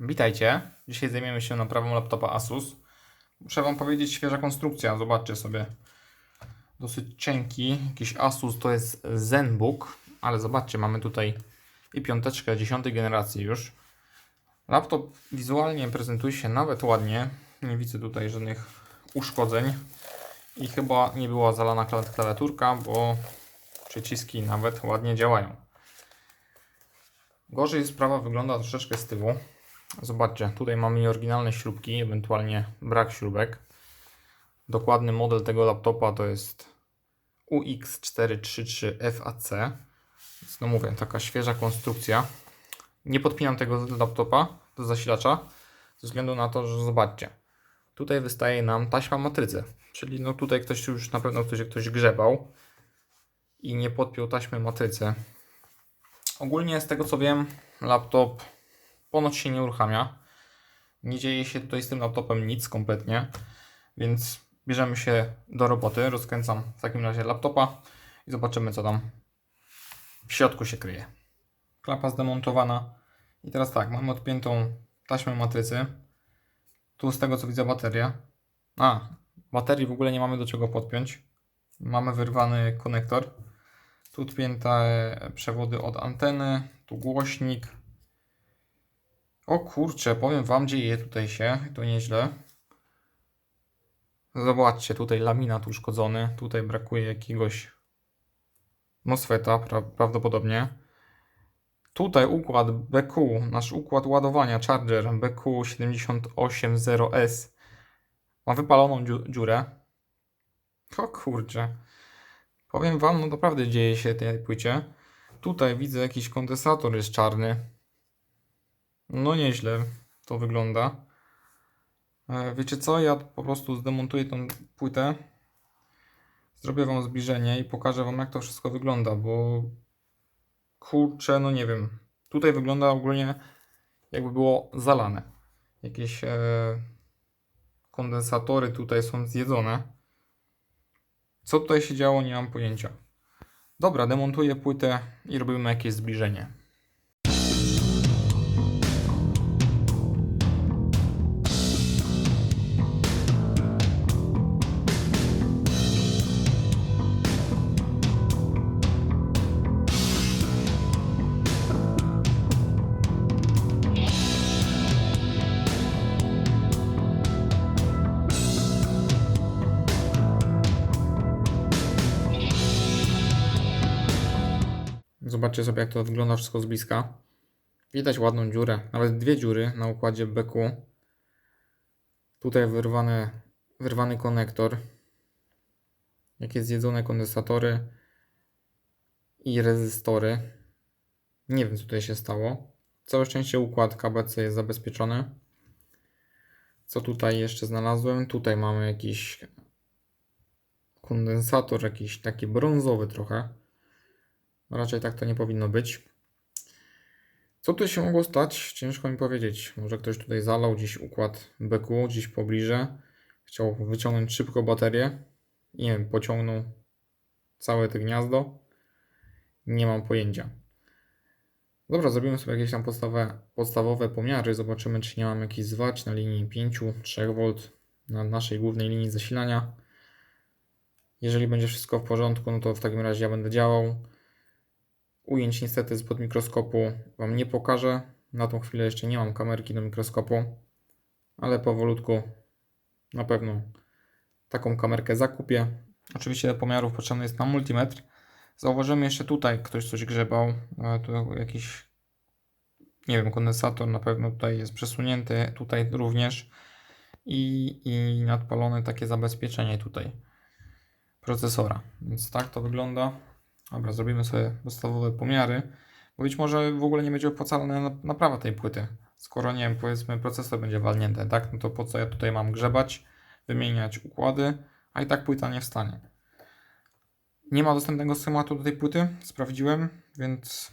Witajcie. Dzisiaj zajmiemy się naprawą laptopa Asus. Muszę Wam powiedzieć, świeża konstrukcja. Zobaczcie sobie. Dosyć cienki. Jakiś Asus to jest ZenBook, ale zobaczcie, mamy tutaj i piąteczkę dziesiątej generacji już. Laptop wizualnie prezentuje się nawet ładnie. Nie widzę tutaj żadnych uszkodzeń. I chyba nie była zalana kla- klawiaturka, bo przyciski nawet ładnie działają. Gorzej sprawa wygląda troszeczkę z tyłu. Zobaczcie, tutaj mamy nieoryginalne śrubki, ewentualnie brak śrubek. Dokładny model tego laptopa to jest UX433FAC. Więc no mówię, taka świeża konstrukcja. Nie podpinam tego laptopa do zasilacza, ze względu na to, że zobaczcie, tutaj wystaje nam taśma matrycy. Czyli no tutaj ktoś już na pewno ktoś, ktoś grzebał i nie podpiął taśmy matrycy. Ogólnie z tego co wiem, laptop ponoć się nie uruchamia. Nie dzieje się tutaj z tym laptopem nic kompletnie, więc bierzemy się do roboty. Rozkręcam w takim razie laptopa i zobaczymy co tam w środku się kryje. Klapa zdemontowana. I teraz tak, mamy odpiętą taśmę matrycy. Tu z tego co widzę bateria. A, baterii w ogóle nie mamy do czego podpiąć. Mamy wyrwany konektor. Tu odpięte przewody od anteny, tu głośnik. O kurczę, powiem wam, dzieje tutaj się, to nieźle. Zobaczcie, tutaj laminat uszkodzony, tutaj brakuje jakiegoś MOSFETA pra prawdopodobnie. Tutaj układ BQ, nasz układ ładowania Charger BQ780S ma wypaloną dziu dziurę. O kurczę. Powiem wam, no naprawdę dzieje się tej płycie. Tutaj widzę jakiś kondensator jest czarny. No nieźle to wygląda. E, Wiecie co? Ja po prostu zdemontuję tą płytę. Zrobię wam zbliżenie i pokażę wam jak to wszystko wygląda, bo kurczę, no nie wiem. Tutaj wygląda ogólnie jakby było zalane. Jakieś e, kondensatory tutaj są zjedzone. Co tutaj się działo, nie mam pojęcia. Dobra, demontuję płytę i robimy jakieś zbliżenie. Zobaczcie sobie, jak to wygląda wszystko z bliska. Widać ładną dziurę, nawet dwie dziury na układzie BQ. Tutaj wyrwane, wyrwany konektor. Jakieś zjedzone kondensatory i rezystory. Nie wiem, co tutaj się stało. Całe szczęście układ KBC jest zabezpieczony. Co tutaj jeszcze znalazłem? Tutaj mamy jakiś kondensator, jakiś taki brązowy trochę. Raczej tak to nie powinno być. Co tu się mogło stać? Ciężko mi powiedzieć. Może ktoś tutaj zalał gdzieś układ BQ, gdzieś pobliże. Chciał wyciągnąć szybko baterię. Nie wiem, pociągnął całe to gniazdo. Nie mam pojęcia. Dobra, zrobimy sobie jakieś tam podstawowe, podstawowe pomiary. Zobaczymy, czy nie mam jakichś zwać na linii 5-3 V na naszej głównej linii zasilania. Jeżeli będzie wszystko w porządku, no to w takim razie ja będę działał. Ujęć niestety spod mikroskopu Wam nie pokażę. Na tą chwilę jeszcze nie mam kamerki do mikroskopu, ale powolutku na pewno taką kamerkę zakupię. Oczywiście do pomiarów potrzebny jest nam multimetr. Zauważymy jeszcze tutaj, ktoś coś grzebał. E, Tu jakiś, nie wiem, kondensator na pewno tutaj jest przesunięty, tutaj również. I, i nadpalone takie zabezpieczenie tutaj procesora. Więc tak to wygląda. Dobra, zrobimy sobie podstawowe pomiary, bo być może w ogóle nie będzie opłacalna na- naprawa tej płyty. Skoro nie wiem, powiedzmy procesor będzie walnięty, tak? No to po co ja tutaj mam grzebać, wymieniać układy, a i tak płyta nie wstanie. Nie ma dostępnego schematu do tej płyty, sprawdziłem, więc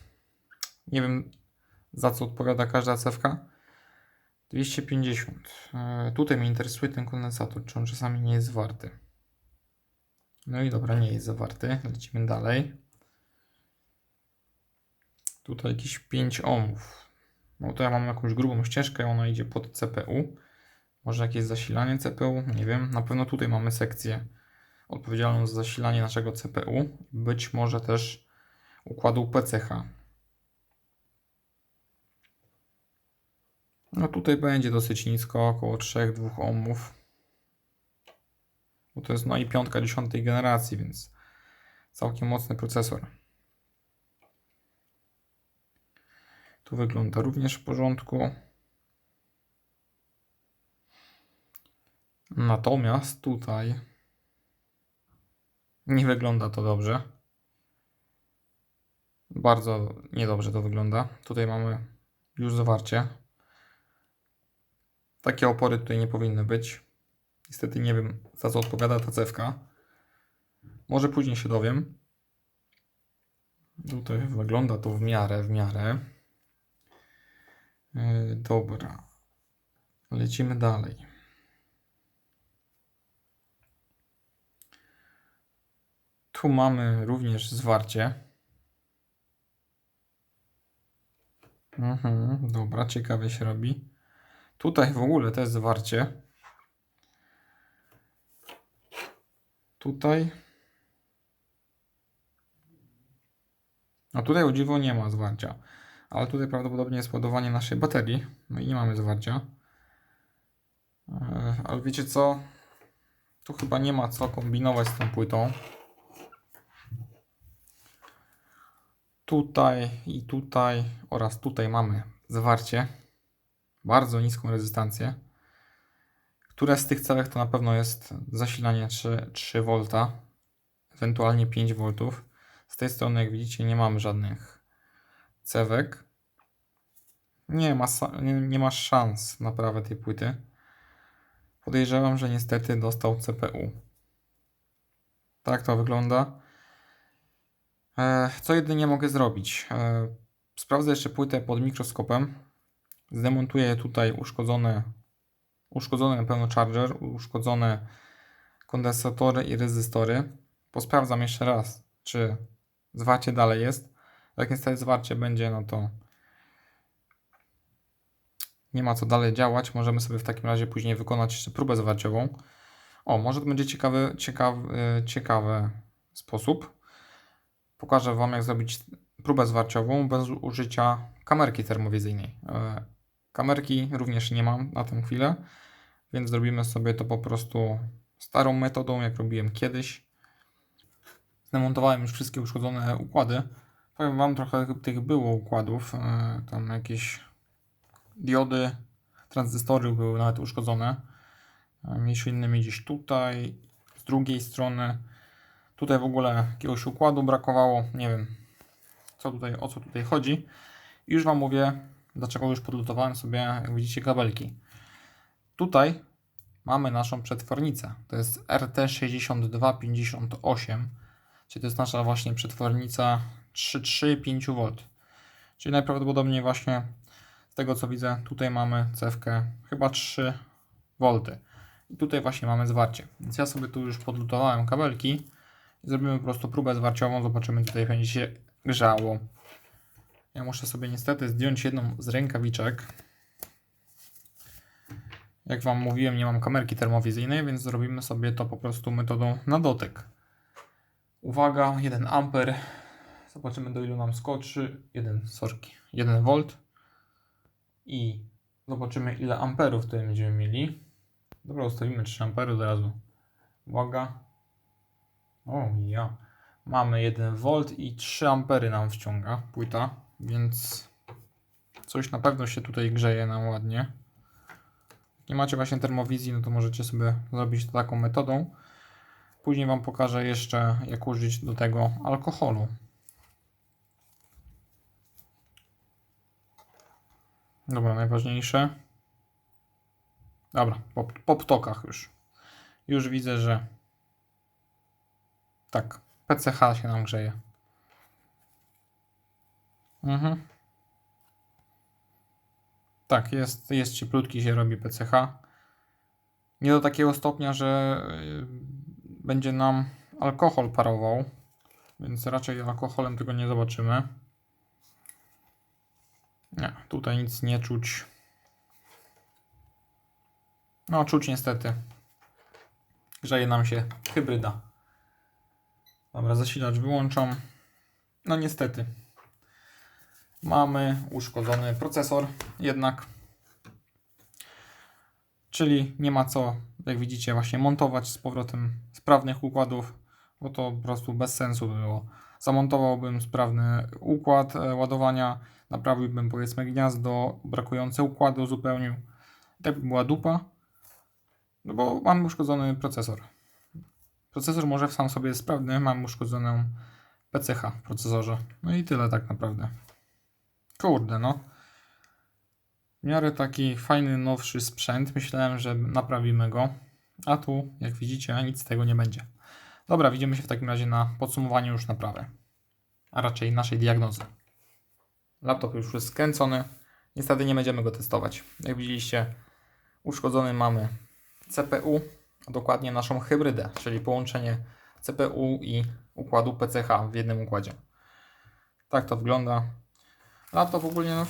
nie wiem za co odpowiada każda cewka. 250. E, Tutaj mnie interesuje ten kondensator, czy on czasami nie jest warty. No i dobra, nie jest zawarty. Lecimy dalej. Tutaj jakieś 5 ohmów. Bo tutaj mam jakąś grubą ścieżkę, ona idzie pod CPU. Może jakieś zasilanie CPU? Nie wiem. Na pewno tutaj mamy sekcję odpowiedzialną za zasilanie naszego CPU. Być może też układu PCH. No tutaj będzie dosyć nisko, około 3-2 ohmów. Bo to jest no i piątka dziesiątej generacji, więc całkiem mocny procesor. Tu wygląda również w porządku. Natomiast tutaj nie wygląda to dobrze. Bardzo niedobrze to wygląda. Tutaj mamy już zawarcie. Takie opory tutaj nie powinny być. Niestety nie wiem, za co odpowiada ta cewka. Może później się dowiem. Tutaj wygląda to w miarę, w miarę. Yy, dobra. Lecimy dalej. Tu mamy również zwarcie. Mhm, dobra, ciekawie się robi. Tutaj w ogóle jest zwarcie. Tutaj. A tutaj o dziwo nie ma zwarcia. Ale tutaj prawdopodobnie jest ładowanie naszej baterii. No i nie mamy zwarcia. E, Ale wiecie co? Tu chyba nie ma co kombinować z tą płytą. Tutaj i tutaj oraz tutaj mamy zwarcie. Bardzo niską rezystancję. Które z tych całych to na pewno jest zasilanie 3, 3 V, ewentualnie 5 V. Z tej strony, jak widzicie, nie mamy żadnych cewek. Nie ma, nie, nie ma szans na naprawę tej płyty. Podejrzewam, że niestety dostał CPU. Tak to wygląda. E, Co jedynie mogę zrobić? E, Sprawdzę jeszcze płytę pod mikroskopem. Zdemontuję tutaj uszkodzone, uszkodzony na pewno charger, uszkodzone kondensatory i rezystory. Posprawdzam jeszcze raz, czy zwarcie dalej jest. Jak niestety zwarcie będzie, no to nie ma co dalej działać. Możemy sobie w takim razie później wykonać jeszcze próbę zwarciową. O, może to będzie ciekawy, ciekawy, ciekawy sposób. Pokażę Wam, jak zrobić próbę zwarciową bez użycia kamerki termowizyjnej. Kamerki również nie mam na tę chwilę, więc zrobimy sobie to po prostu starą metodą, jak robiłem kiedyś. Zdemontowałem już wszystkie uszkodzone układy. Powiem Wam, trochę tych było układów. e, Tam jakieś diody, tranzystory były nawet uszkodzone. E, Między innymi gdzieś tutaj, z drugiej strony. Tutaj w ogóle jakiegoś układu brakowało. Nie wiem, co tutaj, o co tutaj chodzi. I już Wam mówię, dlaczego już podlutowałem sobie, jak widzicie, kabelki. Tutaj mamy naszą przetwornicę. To jest RT6258, czyli to jest nasza właśnie przetwornica 3,3,5 V. Czyli najprawdopodobniej właśnie z tego co widzę, tutaj mamy cewkę chyba 3 V. I tutaj właśnie mamy zwarcie. Więc ja sobie tu już podlutowałem kabelki zrobimy po prostu próbę zwarciową. Zobaczymy, tutaj będzie się grzało. Ja muszę sobie niestety zdjąć jedną z rękawiczek. Jak Wam mówiłem, nie mam kamerki termowizyjnej, więc zrobimy sobie to po prostu metodą na dotyk. Uwaga, 1 amper. Zobaczymy do ilu nam skoczy. 1, sorki, 1 V. I zobaczymy ile amperów tutaj będziemy mieli. Dobra, ustawimy 3 ampery od razu. Uwaga. O ja. Mamy 1 V i 3 ampery nam wciąga płyta, więc coś na pewno się tutaj grzeje nam ładnie. Nie macie właśnie termowizji, no to możecie sobie zrobić to taką metodą. Później Wam pokażę jeszcze, jak użyć do tego alkoholu. Dobra, najważniejsze. Dobra, po, po ptokach już. Już widzę, że tak, PCH się nam grzeje. Mhm. Tak, jest, jest cieplutki się robi PCH. Nie do takiego stopnia, że y, będzie nam alkohol parował, więc raczej alkoholem tego nie zobaczymy. Nie, tutaj nic nie czuć. No, czuć niestety. Grzeje nam się hybryda. Dobra, zasilacz wyłączam. No niestety. Mamy uszkodzony procesor jednak. Czyli nie ma co, jak widzicie, właśnie montować z powrotem sprawnych układów, bo to po prostu bez sensu by było. Zamontowałbym sprawny układ e, ładowania, naprawiłbym powiedzmy gniazdo, brakujące układy uzupełnił. Tak by była dupa, no bo mam uszkodzony procesor. Procesor może sam sobie jest sprawny, mam uszkodzoną PCH w procesorze. No i tyle tak naprawdę. Kurde, no. W miarę taki fajny, nowszy sprzęt. Myślałem, że naprawimy go. A tu, jak widzicie, nic z tego nie będzie. Dobra, widzimy się w takim razie na podsumowaniu już naprawy. A raczej naszej diagnozy. Laptop już jest skręcony. Niestety nie będziemy go testować. Jak widzieliście, uszkodzony mamy CPU, a dokładnie naszą hybrydę, czyli połączenie CPU i układu PCH w jednym układzie. Tak to wygląda. Laptop ogólnie no,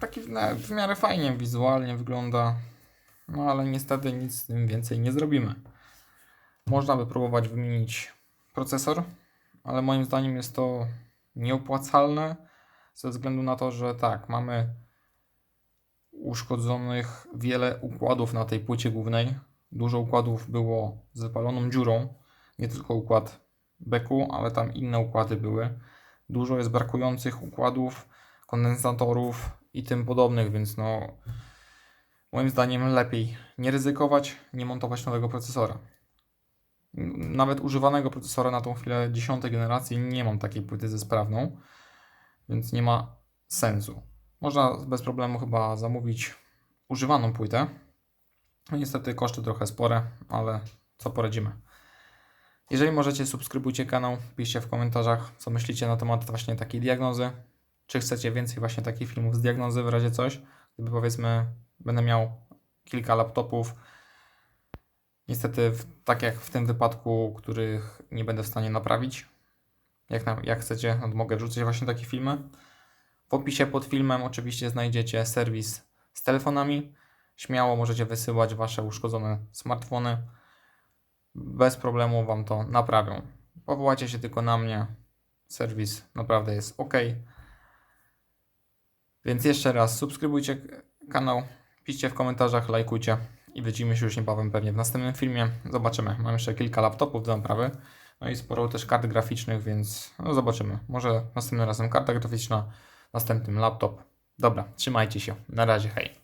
taki w, miarę fajnie wizualnie wygląda, no ale niestety nic z tym więcej nie zrobimy. Można by próbować wymienić procesor, ale moim zdaniem jest to nieopłacalne ze względu na to, że tak, mamy uszkodzonych wiele układów na tej płycie głównej. Dużo układów było z wypaloną dziurą, nie tylko układ beku, ale tam inne układy były. Dużo jest brakujących układów, kondensatorów i tym podobnych, więc no moim zdaniem lepiej nie ryzykować, nie montować nowego procesora. Nawet używanego procesora na tą chwilę 10 generacji nie mam takiej płyty ze sprawną, więc nie ma sensu. Można bez problemu chyba zamówić używaną płytę. Niestety koszty trochę spore, ale co poradzimy. Jeżeli możecie, subskrybujcie kanał, piszcie w komentarzach, co myślicie na temat właśnie takiej diagnozy. Czy chcecie więcej właśnie takich filmów z diagnozy w razie coś? Gdyby powiedzmy, będę miał kilka laptopów. Niestety, tak jak w tym wypadku, których nie będę w stanie naprawić. Jak, na, jak chcecie, no mogę wrzucić właśnie takie filmy. W opisie pod filmem oczywiście znajdziecie serwis z telefonami. Śmiało możecie wysyłać Wasze uszkodzone smartfony. Bez problemu Wam to naprawią. Powołacie się tylko na mnie. Serwis naprawdę jest ok. Więc jeszcze raz subskrybujcie kanał, piszcie w komentarzach, lajkujcie i widzimy się już niebawem pewnie w następnym filmie. Zobaczymy. Mam jeszcze kilka laptopów do naprawy. No i sporo też kart graficznych, więc no zobaczymy. Może następnym razem karta graficzna, następnym laptop. Dobra, trzymajcie się. Na razie, hej.